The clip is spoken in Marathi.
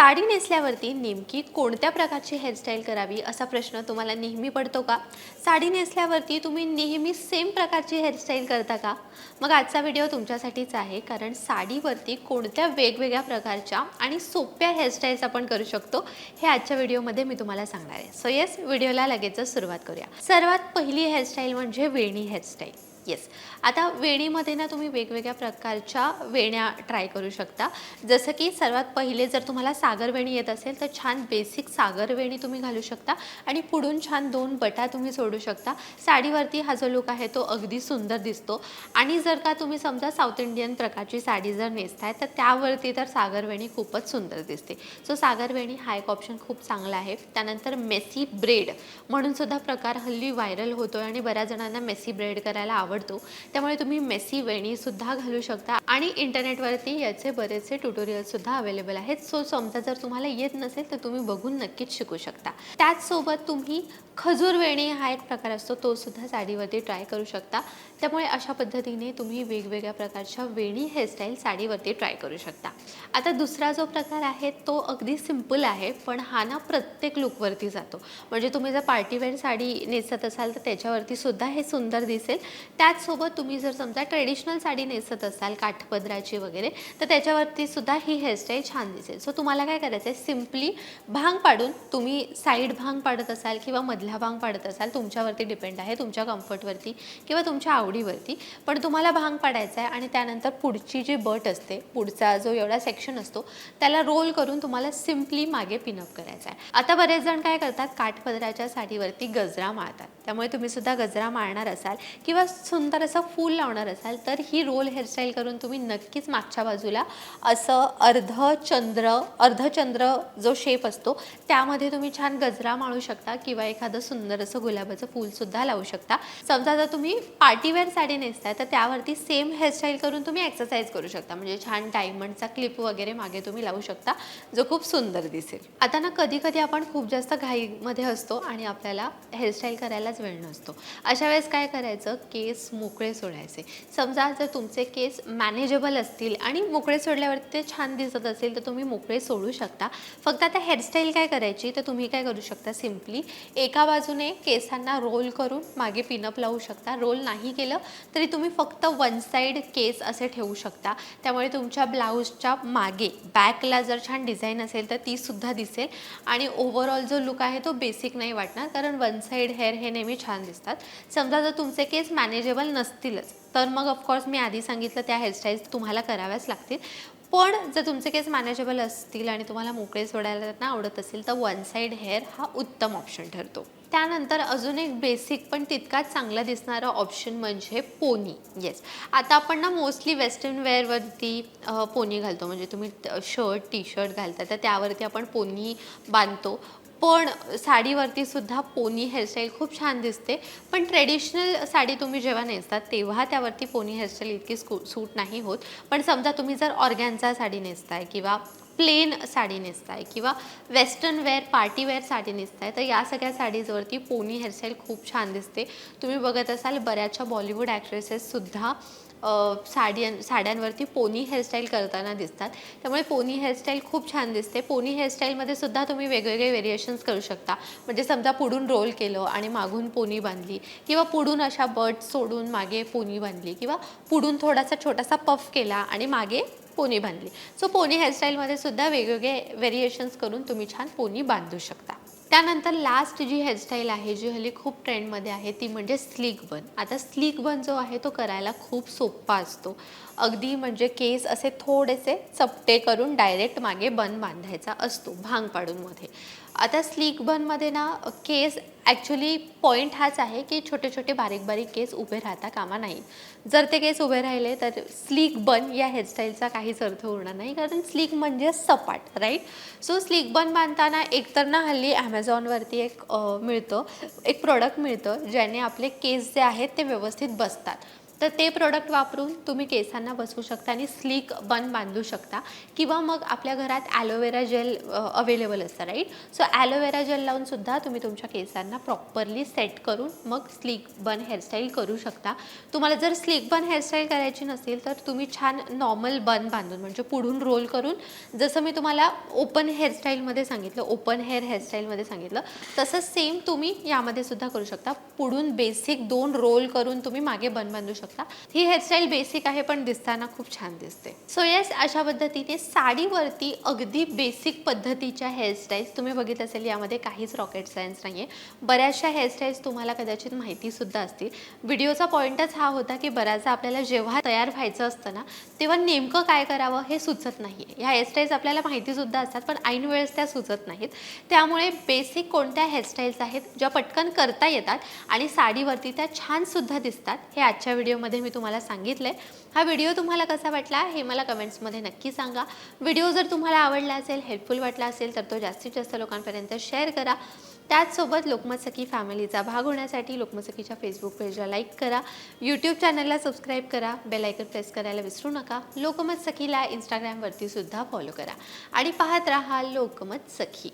साडी नेसल्यावरती नेमकी कोणत्या प्रकारची हेअरस्टाईल करावी असा प्रश्न तुम्हाला नेहमी पडतो का? साडी नेसल्यावरती तुम्ही नेहमी सेम प्रकारची हेअरस्टाईल करता का? मग आजचा व्हिडिओ तुमच्यासाठीच आहे कारण साडीवरती कोणत्या वेगवेगळ्या प्रकारच्या आणि सोप्या हेअरस्टाईल्स आपण करू शकतो हे आजच्या व्हिडिओमध्ये मी तुम्हाला सांगणार आहे. सो येस व्हिडिओला लगेचच सुरुवात करूया. सर्वात पहिली हेअरस्टाईल म्हणजे वेणी हेअरस्टाईल येस आता वेणीमध्ये ना तुम्ही वेगवेगळ्या प्रकारच्या वेण्या ट्राय करू शकता. जसं की सर्वात पहिले जर तुम्हाला सागर वेणी येत असेल तर छान बेसिक सागर वेणी तुम्ही घालू शकता. आणि पुढून छान दोन बटा तुम्ही सोडू शकता. साडीवरती हा जो लुक आहे तो अगदी सुंदर दिसतो. आणि जर का तुम्ही समजा साऊथ इंडियन प्रकारची साडी जर नेसताय तर त्यावरती तर सागर वेणी खूपच सुंदर दिसते. सो सागर वेणी हा एक ऑप्शन खूप चांगला आहे. त्यानंतर मेसी ब्रेड म्हणून सुद्धा प्रकार हल्ली व्हायरल होतोय आणि बऱ्याच जणांना मेसी ब्रेड करायला आवडतो आवडतो. त्यामुळे तुम्ही मेसी वेणीसुद्धा घालू शकता आणि इंटरनेटवरती याचे बरेचसे ट्युटोरियलसुद्धा अवेलेबल आहेत. सो समजा जर तुम्हाला येत नसेल तर तुम्ही बघून नक्कीच शिकू शकता. त्याचसोबत तुम्ही खजूर वेणी हा एक प्रकार असतो तो सुद्धा साडीवरती ट्राय करू शकता. त्यामुळे अशा पद्धतीने तुम्ही वेगवेगळ्या प्रकारच्या वेणी हेअरस्टाईल साडीवरती ट्राय करू शकता. आता दुसरा जो प्रकार आहे तो अगदी सिंपल आहे पण हा ना प्रत्येक लुकवरती जातो. म्हणजे तुम्ही जर पार्टीवेअर साडी नेसत असाल तर त्याच्यावरती सुद्धा हे सुंदर दिसेल. त्याचसोबत तुम्ही जर समजा ट्रेडिशनल साडी नेसत असाल काठपदराची वगैरे तर त्याच्यावरती सुद्धा ही हेअरस्टाईल छान दिसेल. सो तुम्हाला काय करायचं आहे? सिम्पली भांग पाडून तुम्ही साईड भांग पाडत असाल किंवा मधला भांग पाडत असाल तुमच्यावरती डिपेंड आहे तुमच्या कम्फर्टवरती किंवा तुमच्या आवडीवरती. पण तुम्हाला भांग पाडायचा आहे आणि त्यानंतर पुढची जी बट असते पुढचा जो एवढा सेक्शन असतो त्याला रोल करून तुम्हाला सिम्पली मागे पिनअप करायचा आहे. आता बरेच जण काय करतात? काठपदराच्या साडीवरती गजरा मारतात. त्यामुळे तुम्ही सुद्धा गजरा मारणार असाल किंवा सुंदर असं फूल लावणार असाल तर ही रोल हेअरस्टाईल करून तुम्ही नक्कीच मागच्या बाजूला असं अर्धचंद्र अर्धचंद्र जो शेप असतो त्यामध्ये तुम्ही छान गजरा माळू शकता किंवा एखादं सुंदर असं गुलाबाचं फूलसुद्धा लावू शकता. समजा जर तुम्ही पार्टीवेअर साडी नेसताय तर त्यावरती सेम हेअरस्टाईल करून तुम्ही एक्सरसाइज करू शकता. म्हणजे छान डायमंडचा क्लिप वगैरे मागे तुम्ही लावू शकता जो खूप सुंदर दिसेल. आता ना कधी कधी आपण खूप जास्त घाईमध्ये असतो आणि आपल्याला हेअरस्टाईल करायलाच वेळ नसतो. अशा वेळेस काय करायचं केस मोकळे सोडायचे. समजा जर तुमचे केस मॅनेजेबल असतील आणि मोकळे सोडल्यावरती ते छान दिसत असेल तर तुम्ही मोकळे सोडू शकता. फक्त आता हेअरस्टाईल काय करायची तर तुम्ही काय करू शकता सिम्पली एका बाजूने केसांना रोल करून मागे पिनअप लावू शकता. रोल नाही केलं तरी तुम्ही फक्त वन साईड केस असे ठेवू शकता. त्यामुळे तुमच्या ब्लाऊजच्या मागे बॅकला जर छान डिझाईन असेल तर ती सुद्धा दिसेल. आणि ओव्हरऑल जो लुक आहे तो बेसिक नाही वाटणार कारण वन साईड हेअर हे नेहमी छान दिसतात. समजा जर तुमचे केस मॅनेज मॅनेजेबल नसतीलच. तर मग ऑफकोर्स मी आधी सांगितलं त्या हेअरस्टाईल्स तुम्हाला कराव्याच लागतील. पण जर तुमचे केस मॅनेजेबल असतील आणि तुम्हाला मोकळे सोडायला त्यांना आवडत असेल तर वन साईड हेअर हा उत्तम ऑप्शन ठरतो. त्यानंतर अजून एक बेसिक पण तितकाच चांगला दिसणारा ऑप्शन म्हणजे पोनी. येस आता आपण ना मोस्टली वेस्टर्न वेअरवरती पोनी घालतो. म्हणजे तुम्ही शर्ट टी शर्ट घालता तर त्यावरती आपण पोनी बांधतो. पण साडीवरती सुद्धा पोनी हेअरस्टाईल खूप छान दिसते. पण ट्रेडिशनल साडी तुम्ही जेव्हा नेसतात तेव्हा त्यावरती पोनी हेअरस्टाईल इतकी स्कू सूट नाही होत. पण समजा तुम्ही जर ऑर्गॅनचा साडी नेसताय किंवा प्लेन साडी नेसताय किंवा western wear party wear sari नेसताय तर या सगळ्या साडीजवरती पोनी हेअरस्टाईल खूप छान दिसते. तुम्ही बघत असाल बऱ्याचशा बॉलिवूड ॲक्ट्रेसेससुद्धा साड्यां साड्यांवरती पोनी हेअरस्टाईल करताना दिसतात. त्यामुळे पोनी हेअरस्टाईल खूप छान दिसते. पोनी हेअरस्टाईलमध्ये सुद्धा तुम्ही वेगवेगळे व्हेरिएशन्स करू शकता. म्हणजे समजा पुढून रोल केलं आणि मागून पोनी बांधली किंवा पुढून अशा बट सोडून मागे पोनी बांधली किंवा पुढून थोडासा छोटासा पफ केला आणि मागे पोनी बांधली. सो पोनी हेअरस्टाईलमध्ये सुद्धा वेगवेगळे व्हेरिएशन्स करून तुम्ही छान पोनी बांधू शकता. त्यानंतर लास्ट जी हेअरस्टाईल आहे जी हल्ली खूप ट्रेंडमध्ये आहे ती म्हणजे स्लीक बन आता स्लीक बन जो आहे तो करायला खूप सोपा असतो. अगदी म्हणजे केस असे थोडेसे चपटे करून डायरेक्ट मागे बन बांधायचा असतो भांग पाडूनमध्ये आता स्लीक बनमध्ये ना केस ॲक्च्युली पॉईंट हाच आहे की छोटे छोटे बारीक बारीक केस उभे राहता कामा नाही. जर ते केस उभे राहिले तर स्लीक बन या हेअरस्टाईलचा काहीच अर्थ उरणार नाही कारण स्लीक म्हणजे सपाट राईट सो स्लीक बन बांधताना एकतर ना हल्ली ॲमेझॉनवरती एक मिळतं एक प्रोडक्ट मिळतं ज्याने आपले केस जे आहेत ते व्यवस्थित बसतात. तर ते प्रोडक्ट वापरून तुम्ही केसांना बसवू शकता आणि स्लीक बन बांधू शकता. किंवा मग आपल्या घरात ॲलोवेरा जेल अवेलेबल असतं right so aloe vera gel लावून सुद्धा तुम्ही तुमच्या केसांना प्रॉपरली सेट करून मग स्लीक बन हेअरस्टाईल करू शकता. तुम्हाला जर स्लीक बन हेअरस्टाईल करायची नसेल तर तुम्ही छान नॉर्मल बन बांधून म्हणजे पुढून रोल करून जसं मी तुम्हाला ओपन हेअरस्टाईलमध्ये सांगितलं ओपन हेअर हेअरस्टाईलमध्ये सांगितलं तसंच सेम तुम्ही यामध्ये सुद्धा करू शकता. पुढून बेसिक दोन रोल करून तुम्ही मागे बन बांधू शकता. ही हेअरस्टाईल बेसिक आहे पण दिसताना खूप छान दिसते. सो येस अशा पद्धतीने साडीवरती अगदी बेसिक पद्धतीच्या हेअरस्टाईल्स तुम्ही बघित असेल यामध्ये काहीच रॉकेट सायन्स नाही आहे बऱ्याचशा हेअरस्टाईल्स तुम्हाला कदाचित माहितीसुद्धा असतील. व्हिडिओचा पॉईंटच हा होता की बऱ्याचदा आपल्याला जेव्हा तयार व्हायचं असतं ना तेव्हा नेमकं काय करावं हे सुचत नाही आहे ह्या हेअरस्टाईल्स आपल्याला माहितीसुद्धा असतात पण ऐन वेळेस त्या सुचत नाहीत. त्यामुळे बेसिक कोणत्या हेअरस्टाईल्स आहेत ज्या पटकन करता येतात आणि साडीवरती त्या छानसुद्धा दिसतात हे आजच्या व्हिडिओमध्ये मी तुम्हाला सांगितलं आहे हा व्हिडिओ तुम्हाला कसा वाटला हे मला कमेंट्समध्ये नक्की सांगा. व्हिडिओ जर तुम्हाला आवडला असेल हेल्पफुल वाटला असेल तर तो जास्तीत जास्त लोकांपर्यंत शेअर करा. त्याचसोबत लोकमत सखी फॅमिलीचा भाग होण्यासाठी लोकमत सखीच्या फेसबुक पेजला लाईक करा. यूट्यूब चॅनलला सबस्क्राईब करा. बेलायकन प्रेस करायला विसरू नका. लोकमत सखीला इंस्टाग्रामवरती सुद्धा फॉलो करा. आणि पाहत राहा लोकमत सखी